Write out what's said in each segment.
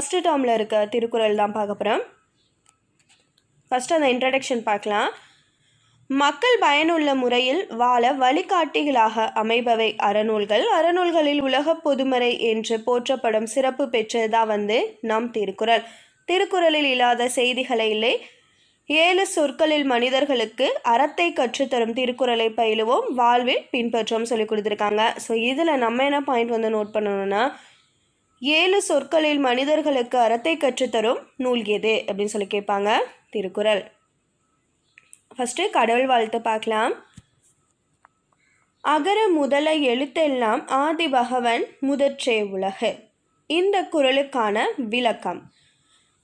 First டேர்மில் இருக்க திருக்குறள் தான் பார்க்க போகிறோம் ஃபஸ்ட்டு அந்த இன்ட்ரடக்ஷன் பார்க்கலாம். மக்கள் பயனுள்ள முறையில் வாழ வழிகாட்டிகளாக அமைபவை அறநூல்கள். அறநூல்களில் உலக பொதுமறை என்று போற்றப்படும் சிறப்பு பெற்றதா வந்து நம் திருக்குறள். திருக்குறளில் இல்லாத செய்திகளை இல்லை. ஏழு சொற்களில் மனிதர்களுக்கு அறத்தை கற்றுத்தரும் திருக்குறளை பயிலுவோம். வாழ்வில் பின்பற்றோம் சொல்லி கொடுத்துருக்காங்க. ஸோ இதில் நம்ம என்ன பாயிண்ட் வந்து நோட் பண்ணணும்னா ஏழு சொற்களில் மனிதர்களுக்கு அறத்தை கற்றுத்தரும் நூல் எது அப்படின்னு சொல்லி கேட்பாங்க திருக்குறள். ஃபஸ்ட்டு கடவுள் வாழ்த்து பார்க்கலாம். அகர முதல எழுத்தெல்லாம் ஆதி பகவன் முதற்றே உலகு. இந்த குறளுக்கான விளக்கம்.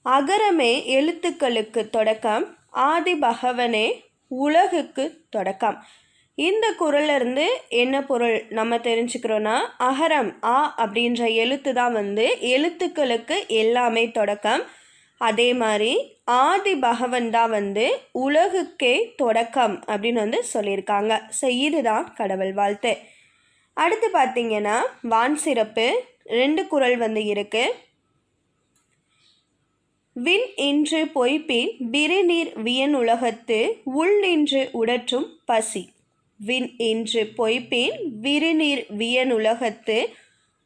அகரமே எழுத்துக்களுக்கு தொடக்கம் ஆதி பகவனே உலகுக்கு தொடக்கம். இந்த குறள்ல என்ன பொருள் நம்ம தெரிஞ்சுக்கிறோன்னா அகரம் ஆ அப்படின்ற எழுத்து தான் வந்து எழுத்துக்களுக்கு எல்லாமே தொடக்கம். அதே மாதிரி ஆதி பகவன் தான் வந்து உலகுக்கே தொடக்கம் அப்படின்னு வந்து சொல்லியிருக்காங்க. ஸோ இதுதான் கடவுள் வாழ்த்து. அடுத்து பார்த்தீங்கன்னா வான் சிறப்பு. ரெண்டு குறள் வந்து இருக்கு. விண் இன்று பொய்ப்பின் வியன் உலகத்து உள் நின்று உடற்றும் பசி. விண் இன்று பொய்ப்பேன் விரிநீர் வியனுலகத்து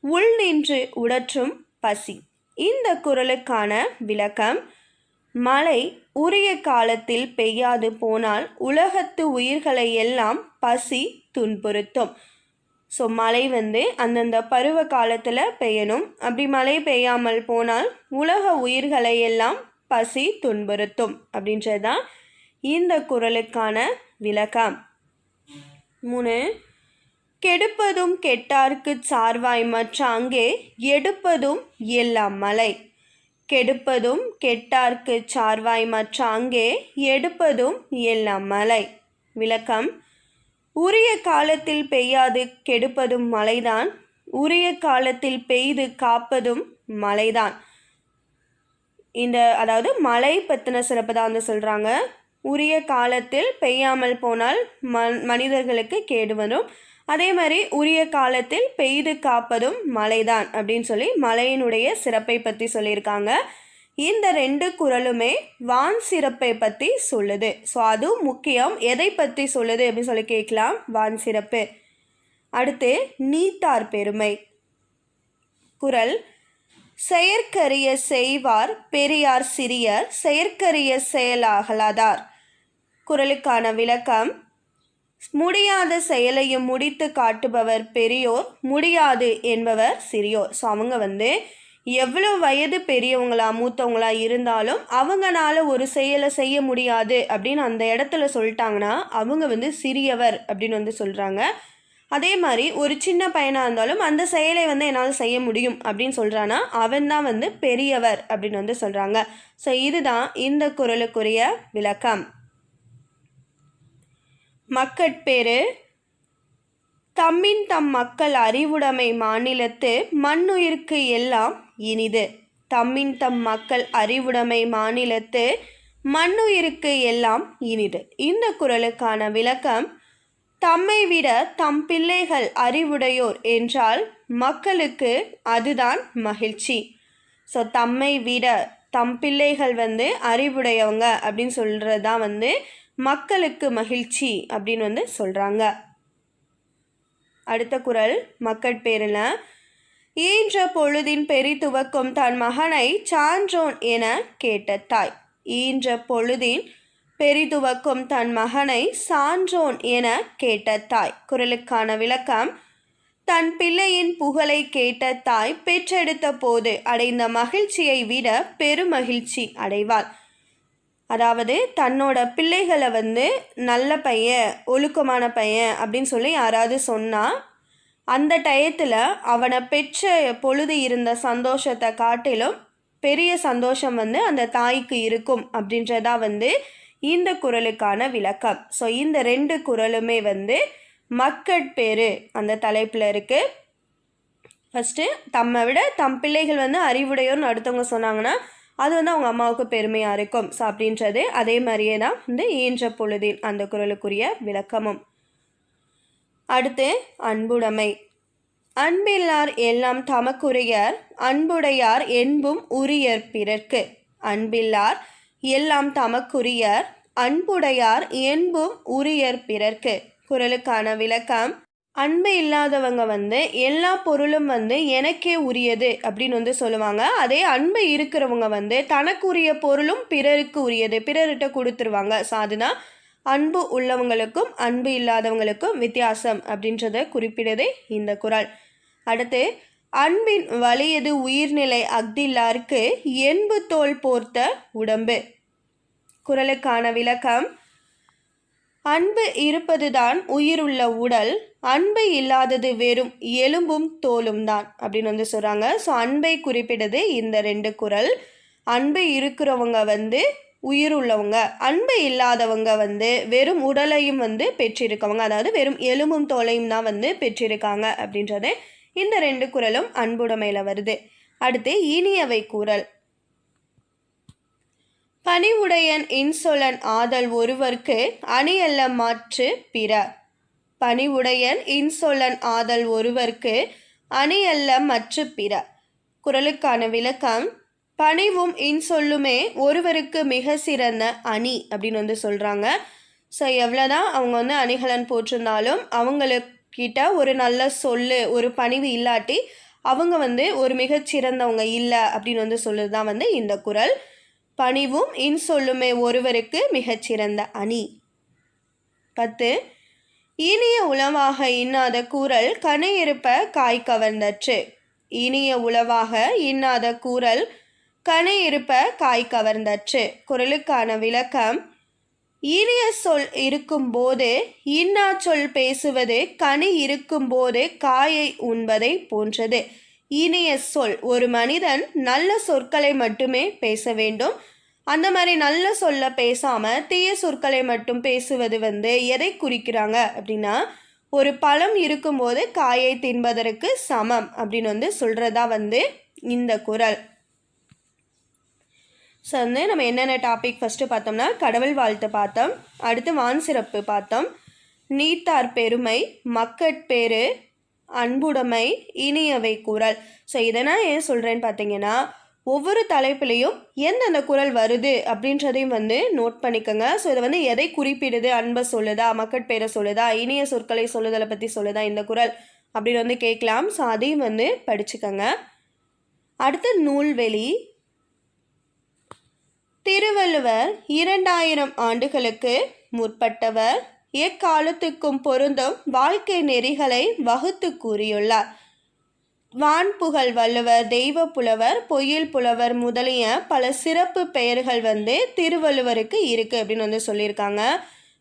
உள் நின்று உடற்றும் பசி. இந்த குரலுக்கான விளக்கம் மழை உரிய காலத்தில் பெய்யாது போனால் உலகத்து உயிர்களை எல்லாம் பசி துன்புறுத்தும். ஸோ மழை வந்து அந்தந்த பருவ காலத்தில் பெய்யணும். அப்படி மழை பெய்யாமல் போனால் உலக உயிர்களை எல்லாம் பசி துன்புறுத்தும் அப்படின்றது தான் இந்த குறளுக்கான விளக்கம். மூணு கெடுப்பதும் கெட்டார்க்கு சார்வாய் மற்ற அங்கே எடுப்பதும் எல்லாம் மலை. கெடுப்பதும் கெட்டார்க்கு சார்வாய் மற்ற அங்கே எடுப்பதும் எல்லாம் மலை. விளக்கம் உரிய காலத்தில் பெய்யாது கெடுப்பதும் மழைதான் உரிய காலத்தில் பெய்து காப்பதும் மழைதான் இந்த அதாவது மழை பற்றின சிறப்பு தான் வந்து சொல்கிறாங்க உரிய காலத்தில் பெய்யாமல் போனால் ம மனிதர்களுக்கு கேடு வரும். அதே மாதிரி உரிய காலத்தில் பெய்து காப்பதும் மழைதான் அப்படின்னு சொல்லி மழையினுடைய சிறப்பை பற்றி சொல்லியிருக்காங்க. இந்த ரெண்டு குறளுமே வான் சிறப்பை பற்றி சொல்லுது. ஸோ அதுவும் முக்கியம். எதை பற்றி சொல்லுது அப்படின்னு சொல்லி கேட்கலாம். வான் சிறப்பு. அடுத்து நீத்தார் பெருமை. குறள் செயற்கரிய செய்வார் பெரியார் சிறியர் செயற்கரிய செயலாகலாதார். குறளுக்கான விளக்கம். முடியாத செயலையும் முடித்து காட்டுபவர் பெரியோர் முடியாது என்பவர் சிறியோர். ஸோ அவங்க வந்து எவ்வளோ வயது பெரியவங்களா மூத்தவங்களா இருந்தாலும் அவங்கனால ஒரு செயலை செய்ய முடியாது. அப்படின்னு அந்த இடத்துல சொல்லிட்டாங்கன்னா அவங்க வந்து சிறியவர் அப்படின்னு வந்து சொல்கிறாங்க அதே மாதிரி ஒரு சின்ன பையனாக இருந்தாலும் அந்த செயலை வந்து என்னால் செய்ய முடியும் அப்படின்னு சொல்கிறான்னா அவன் தான் வந்து பெரியவர் அப்படின்னு வந்து சொல்கிறாங்க ஸோ இதுதான் இந்த குரலுக்குரிய விளக்கம். மக்கட்பேறு. தம்மின் தம் மக்கள் அறிவுடைமை மாநிலத்து மண்ணுயிர்க்கு எல்லாம் இனிது. தம்மின் தம் மக்கள் அறிவுடைமை மாநிலத்து மண்ணுயிருக்கு எல்லாம் இனிது. இந்த குரலுக்கான விளக்கம் தம்மை விட தம் பிள்ளைகள் அறிவுடையோர் என்றால் மக்களுக்கு அதுதான் மகிழ்ச்சி. ஸோ தம்மை விட தம் பிள்ளைகள் வந்து அறிவுடையவங்க அப்படின்னு சொல்கிறது தான் வந்து மக்களுக்கு மகிழ்ச்சி அப்படின்னு வந்து சொல்கிறாங்க அடுத்த குரல் மக்கட்பேரில் ஈன்ற பொழுதின் பெரிதுவக்கும் தன் மகனை சான்றோன் என கேட்ட தாய். ஈன்ற பொழுதின் பெரிதுவக்கும் தன் மகனை சான்றோன் என கேட்ட தாய். குரலுக்கான விளக்கம் தன் பிள்ளையின் புகழை கேட்ட தாய் பெற்றெடுத்த போது அடைந்த மகிழ்ச்சியை விட பெருமகிழ்ச்சி அடைவாள். அதாவது தன்னோட பிள்ளைகளை வந்து நல்ல பையன் ஒழுக்கமான பையன் அப்படின்னு சொல்லி யாராவது சொன்னால் அந்த டயத்தில் அவனை பெற்ற பொழுது இருந்த சந்தோஷத்தை காட்டிலும் பெரிய சந்தோஷம் வந்து அந்த தாய்க்கு இருக்கும் அப்படின்றதா வந்து இந்த குரலுக்கான விளக்கம். ஸோ இந்த ரெண்டு குரலுமே வந்து மக்கட்பேறு அந்த தலைப்பில் இருக்குது ஃபஸ்ட்டு தம்மை விட தம் பிள்ளைகள் வந்து அறிவுடையோர்னு அடுத்தவங்க சொன்னாங்கன்னா அது வந்து அவங்க அம்மாவுக்கு பெருமையாக இருக்கும். ஸோ அப்படின்றது அதே மாதிரியே தான் வந்து ஈன்ற பொழுதின் அந்த குரலுக்குரிய விளக்கமும். அடுத்து அன்புடைமை. அன்பில்லார் எல்லாம் தமக்குரியர் அன்புடையார் என்பும் உரியர் பிறர்க்கு. அன்பில்லார் எல்லாம் தமக்குரியர் அன்புடையார் என்பும் உரியர் பிறர்க்கு. குரலுக்கான விளக்கம். அன்பு இல்லாதவங்க வந்து எல்லா பொருளும் வந்து எனக்கே உரியது அப்படின்னு வந்து சொல்லுவாங்க. அதே அன்பு இருக்கிறவங்க வந்து தனக்குரிய பொருளும் பிறருக்கு உரியது பிறர்கிட்ட கொடுத்துருவாங்க. ஸோ அதுதான் அன்பு உள்ளவங்களுக்கும் அன்பு இல்லாதவங்களுக்கும் வித்தியாசம் அப்படின்றத குறிப்பிடுதே இந்த குறள் அடுத்து அன்பின் வலியது உயிர்நிலை அக்தில்லாருக்கு என்பு தோல் போர்த்த உடம்பு. குறளுக்கான விளக்கம் அன்பு இருப்பதுதான் உயிருள்ள உடல் அன்பு இல்லாதது வெறும் எலும்பும் தோலும் தான் அப்படின்னு வந்து சொல்கிறாங்க ஸோ அன்பை குறிப்பிடுது இந்த ரெண்டு குறள் அன்பு இருக்கிறவங்க வந்து உயிர் உள்ளவங்க அன்பு இல்லாதவங்க வந்து வெறும் உடலையும் வந்து பெற்றிருக்கவங்க அதாவது வெறும் எலும்பும் தோலையும் தான் வந்து பெற்றிருக்காங்க அப்படின்றது இந்த ரெண்டு குரலும் அன்புடைமையில் வருது. அடுத்து இனியவை குறள் பணிவுடையன் இன்சொலன் ஆதல் ஒருவர்க்கு அணியல்ல மாற்று பிற. பணிவுடையன் இன்சொலன் ஆதல் ஒருவர்க்கு அணியல்ல மற்ற பிற. குரலுக்கான விளக்கம் பணிவும் இன்சொல்லுமே ஒருவருக்கு மிக சிறந்த அணி அப்படின்னு வந்து சொல்கிறாங்க ஸோ எவ்வளோதான் அவங்க வந்து அணிகலன் போட்டிருந்தாலும் அவங்களுக்கிட்ட ஒரு நல்ல சொல்லு ஒரு பணிவு இல்லாட்டி அவங்க வந்து ஒரு மிகச்சிறந்தவங்க இல்லை அப்படின்னு வந்து சொல்லுறது தான் வந்து இந்த குரல் பணிவும் இன்சொல்லுமே ஒருவருக்கு மிகச்சிறந்த அணி. பத்து. இனிய உளவாக இன்னாத கூறல் கனையிருப்ப காய் கவர்ந்தற்று இனிய உளவாக இன்னாத கூறல் கனையிருப்ப காய் கவர்ந்தற்று குரலுக்கான விளக்கம் இனிய சொல் இருக்கும்போது இன்னா சொல் பேசுவது கனி இருக்கும்போது காயை உண்பதை போன்றது. இனிய சொல் ஒரு மனிதன் நல்ல சொற்களை மட்டுமே பேச வேண்டும். அந்த மாதிரி நல்ல சொல்ல பேசாமல் தீய சொற்களை மட்டும் பேசுவது வந்து எதை குறிக்கிறாங்க அப்படின்னா ஒரு பழம் இருக்கும்போது காயை தின்பதற்கு சமம் அப்படின்னு வந்து சொல்கிறதா வந்து இந்த குரல். ஸோ வந்து நம்ம என்னென்ன டாபிக் ஃபஸ்ட்டு பார்த்தோம்னா கடவுள் வாழ்த்து பார்த்தோம். அடுத்து வான் சிறப்பு பார்த்தோம். நீத்தார் பெருமை மக்கட்பேறு அன்புடைமை இனியவை குரல். ஸோ இதை நான் ஏன் சொல்கிறேன்னு பார்த்தீங்கன்னா ஒவ்வொரு தலைப்புலேயும் எந்தெந்த குரல் வருது அப்படின்றதையும் வந்து நோட் பண்ணிக்கோங்க. ஸோ இதை வந்து எதை குறிப்பிடுது அன்பை சொல்லுதா மக்கட்பேரை சொல்லுதா இனிய சொற்களை சொல்லுதலை பற்றி சொல்லுதா இந்த குரல் அப்படின்னு வந்து கேட்கலாம். ஸோ அதையும் வந்து படிச்சுக்கோங்க. அடுத்த நூல்வெளி. திருவள்ளுவர் இரண்டாயிரம் ஆண்டுகளுக்கு முற்பட்டவர். எக்காலத்துக்கும் பொருந்தும் வாழ்க்கை நெறிகளை வகுத்து கூறியுள்ளார். வான்புகழ் வள்ளுவர் தெய்வ புலவர் பொய்யில் புலவர் முதலிய பல சிறப்பு பெயர்கள் வந்து திருவள்ளுவருக்கு இருக்குது அப்படின்னு வந்து சொல்லியிருக்காங்க.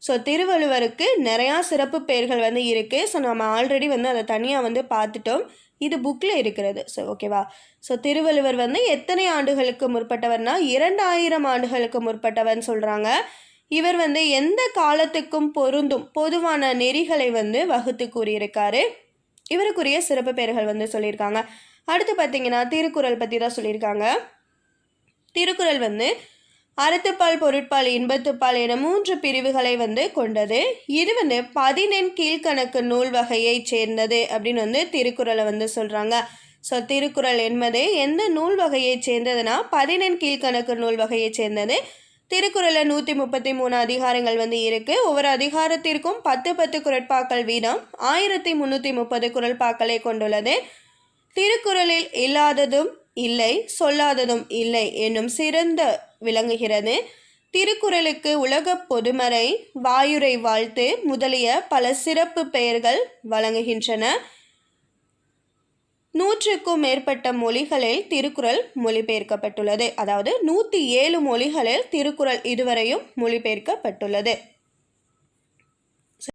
ஸோ திருவள்ளுவருக்கு நிறையா சிறப்பு பெயர்கள் வந்து இருக்குது ஸோ நம்ம ஆல்ரெடி வந்து அதை தனியாக வந்து பார்த்துட்டோம். இது புக்கில் இருக்கிறது. ஸோ ஓகேவா ஸோ திருவள்ளுவர் வந்து எத்தனை ஆண்டுகளுக்கு முற்பட்டவர்னா இரண்டாயிரம் ஆண்டுகளுக்கு முற்பட்டவன் சொல்கிறாங்க இவர் வந்து எந்த காலத்துக்கும் பொருந்தும். பொதுவான நெறிகளை வந்து வகுத்து கூறியிருக்காரு. இவருக்குரிய சிறப்பு பெயர்கள் வந்து சொல்லியிருக்காங்க. அடுத்து பார்த்தீங்கன்னா திருக்குறள் பற்றி தான் சொல்லியிருக்காங்க. திருக்குறள் வந்து அறத்துப்பால் பொருட்பால் இன்பத்துப்பால் என மூன்று பிரிவுகளை வந்து கொண்டது. இது வந்து பதினெண் கீழ்கணக்கு நூல் வகையைச் சேர்ந்தது அப்படின்னு வந்து திருக்குறளை வந்து சொல்கிறாங்க ஸோ திருக்குறள் என்பது எந்த நூல் வகையைச் சேர்ந்ததுன்னா பதினெண் கீழ்கணக்கு நூல் வகையைச் சேர்ந்தது. திருக்குறளில் நூற்றி முப்பத்தி மூணு அதிகாரங்கள் வந்து இருக்குது ஒவ்வொரு அதிகாரத்திற்கும் பத்து பத்து குரட்பாக்கள் வீதம். ஆயிரத்தி முந்நூற்றி முப்பது குரல்பாக்களை கொண்டுள்ளது. திருக்குறளில் இல்லாததும் இல்லை சொல்லாததும் இல்லை என்னும் சிறந்த விளங்குகிறது. திருக்குறளுக்கு உலக பொதுமறை வாயுரை வாழ்த்து முதலிய பல சிறப்பு பெயர்கள் வழங்குகின்றன. நூற்றுக்கும் மேற்பட்ட மொழிகளில் திருக்குறள் மொழிபெயர்க்கப்பட்டுள்ளது. அதாவது நூற்றி ஏழு மொழிகளில் திருக்குறள் இதுவரையும் மொழிபெயர்க்கப்பட்டுள்ளது.